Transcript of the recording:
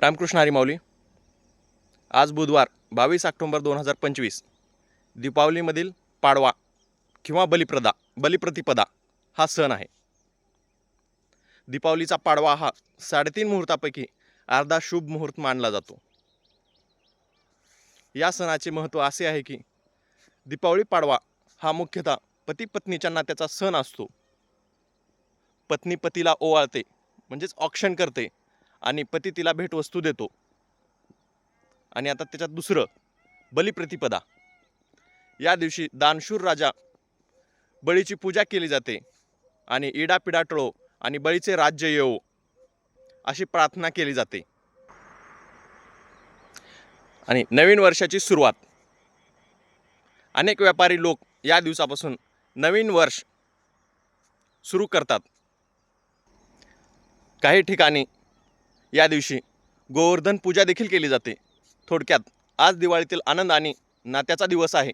रामकृष्ण हरिमाऊली. आज बुधवार बावीस ऑक्टोंबर दोन हजार पंचवीस. दीपावलीमधील पाडवा किंवा बलिप्रदा बलिप्रतिपदा हा सण आहे. दीपावलीचा पाडवा हा साडेतीन मुहूर्तापैकी अर्धा शुभ मुहूर्त मानला जातो. या सणाचे महत्त्व असे आहे की दीपावली पाडवा हा मुख्यतः पती पत्नीच्या नात्याचा सण असतो. पत्नी पतीला ओवाळते म्हणजेच ऑक्शन करते आणि पती तिला भेटवस्तू देतो. आणि आता त्याच्यात दुसरं बलिप्रतिपदा. या दिवशी दानशूर राजा बळीची पूजा केली जाते आणि इडापिडा टळो आणि बळीचे राज्य येवो अशी प्रार्थना केली जाते. आणि नवीन वर्षाची सुरुवात. अनेक व्यापारी लोक या दिवसापासून नवीन वर्ष सुरू करतात. काही ठिकाणी या दिवशी गोवर्धन पूजा देखील केली जाते. थोडक्यात आज दिवाळीतील आनंद आणि नात्याचा दिवस आहे.